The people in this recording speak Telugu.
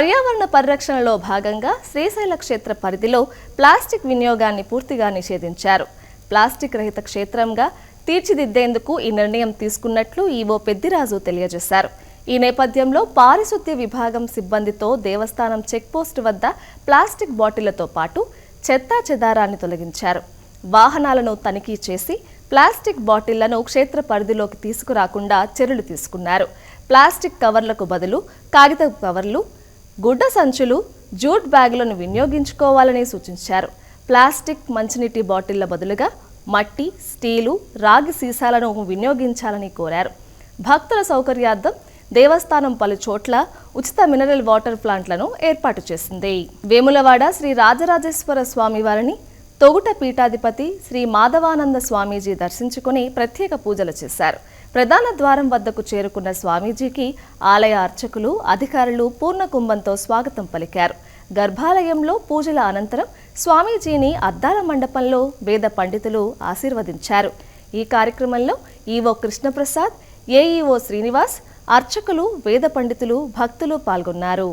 పర్యావరణ పరిరక్షణలో భాగంగా శ్రీశైల క్షేత్ర పరిధిలో ప్లాస్టిక్ వినియోగాన్ని పూర్తిగా నిషేధించారు. ప్లాస్టిక్ రహిత క్షేత్రంగా తీర్చిదిద్దేందుకు ఈ నిర్ణయం తీసుకున్నట్లు ఈవో పెద్దిరాజు తెలియజేశారు. ఈ నేపథ్యంలో పారిశుద్ధ్య విభాగం సిబ్బందితో దేవస్థానం చెక్పోస్ట్ వద్ద ప్లాస్టిక్ బాటిళ్ళతో పాటు చెత్తా చెదారాన్ని తొలగించారు. వాహనాలను తనిఖీ చేసి ప్లాస్టిక్ బాటిళ్ళను క్షేత్ర పరిధిలోకి తీసుకురాకుండా చర్యలు తీసుకున్నారు. ప్లాస్టిక్ కవర్లకు బదులు కాగితపు కవర్లు గుడ్డ సంచులు జూట్ బ్యాగులను వినియోగించుకోవాలని సూచించారు. ప్లాస్టిక్ మంచినీటి బాటిళ్ళ బదులుగా మట్టి స్టీలు రాగి సీసాలను వినియోగించాలని కోరారు. భక్తుల సౌకర్యార్థం దేవస్థానం పలు చోట్ల ఉచిత మినరల్ వాటర్ ప్లాంట్లను ఏర్పాటు చేసింది. వేములవాడ శ్రీ రాజరాజేశ్వర స్వామి వారిని తొగుట పీఠాధిపతి శ్రీ మాధవానంద స్వామీజీ దర్శించుకుని ప్రత్యేక పూజలు చేశారు. ప్రధాన ద్వారం వద్దకు చేరుకున్న స్వామీజీకి ఆలయ అర్చకులు అధికారులు పూర్ణ కుంభంతో స్వాగతం పలికారు. గర్భాలయంలో పూజల అనంతరం స్వామీజీని అద్దాల మండపంలో వేద పండితులు ఆశీర్వదించారు. ఈ కార్యక్రమంలో ఈవో కృష్ణప్రసాద్ ఏఈఓ శ్రీనివాస్ అర్చకులు వేద పండితులు భక్తులు పాల్గొన్నారు.